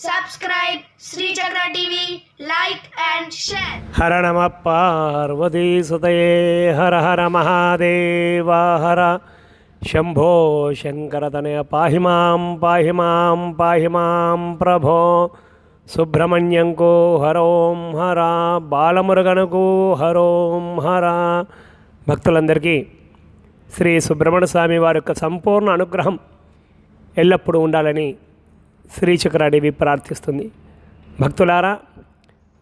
Subscribe Srichakra TV like and share హర నమ పార్వతీసుతయే హర హర మహాదేవ హర. శంభో శంకరతనయ పాహి మాం పాహి మాం పాహి మాం ప్రభో. సుబ్రహ్మణ్యంకు హరోం హర బాలమురుగనుకు హరోం హర. భక్తులందరికీ శ్రీ సుబ్రహ్మణ్య స్వామి వారి యొక్క సంపూర్ణ అనుగ్రహం ఎల్లప్పుడూ ఉండాలని శ్రీచక్రాదేవి ప్రార్థిస్తుంది. భక్తులారా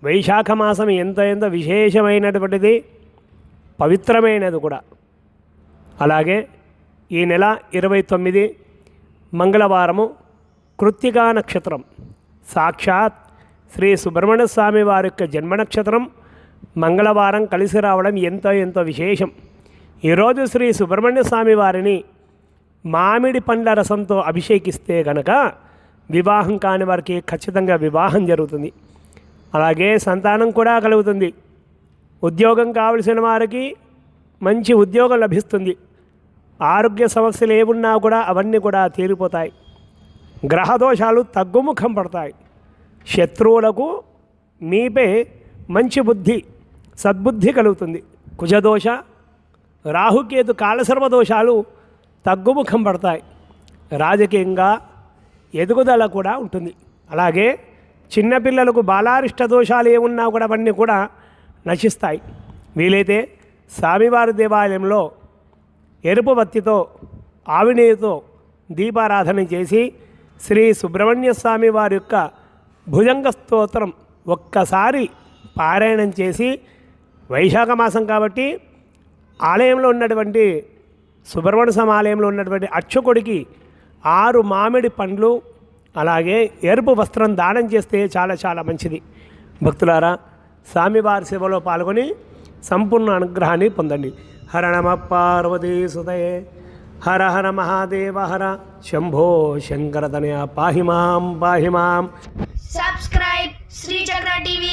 వైశాఖ మాసం ఎంత ఎంత విశేషమైనటువంటిది పవిత్రమైనది కూడా. అలాగే ఈ నెల ఇరవై తొమ్మిది మంగళవారము కృత్తికా నక్షత్రం. సాక్షాత్ శ్రీ సుబ్రహ్మణ్య స్వామి వారి యొక్క జన్మ నక్షత్రం మంగళవారం కలిసి రావడం ఎంతో ఎంతో విశేషం. ఈరోజు శ్రీ సుబ్రహ్మణ్య స్వామి వారిని మామిడి పండ్ల రసంతో అభిషేకిస్తే గనక వివాహం కాని వారికి ఖచ్చితంగా వివాహం జరుగుతుంది. అలాగే సంతానం కూడా కలుగుతుంది. ఉద్యోగం కావలసిన వారికి మంచి ఉద్యోగం లభిస్తుంది. ఆరోగ్య సమస్యలు ఏమున్నా కూడా అవన్నీ కూడా తీరిపోతాయి. గ్రహదోషాలు తగ్గుముఖం పడతాయి. శత్రువులకు మీపై మంచి బుద్ధి సద్బుద్ధి కలుగుతుంది. కుజదోష రాహుకేతు కాలసర్వ దోషాలు తగ్గుముఖం పడతాయి. రాజకీయంగా ఎదుగుదల కూడా ఉంటుంది. అలాగే చిన్నపిల్లలకు బాలారిష్ట దోషాలు ఏమున్నా కూడా అవన్నీ కూడా నశిస్తాయి. వీలైతే స్వామివారి దేవాలయంలో ఎరుపు బత్తితో ఆవినేతో దీపారాధన చేసి శ్రీ సుబ్రహ్మణ్య స్వామి వారి యొక్క భుజంగ స్తోత్రం ఒక్కసారి పారాయణం చేసి వైశాఖ మాసం కాబట్టి ఆలయంలో ఉన్నటువంటి సుబ్రహ్మణ్య స్వామి ఆలయంలో ఉన్నటువంటి అర్చకుడికి ఆరు మామిడి పండ్లు అలాగే ఎరుపు వస్త్రం దానం చేస్తే చాలా చాలా మంచిది. భక్తులారా స్వామివారి సేవలో పాల్గొని సంపూర్ణ అనుగ్రహాన్ని పొందండి. హర నమ పార్వతీ సుదయే హర హర మహాదేవ హర. శంభో శంకరతనయ పాహి మాం పాహి మాం. Subscribe Sri Chakra TV.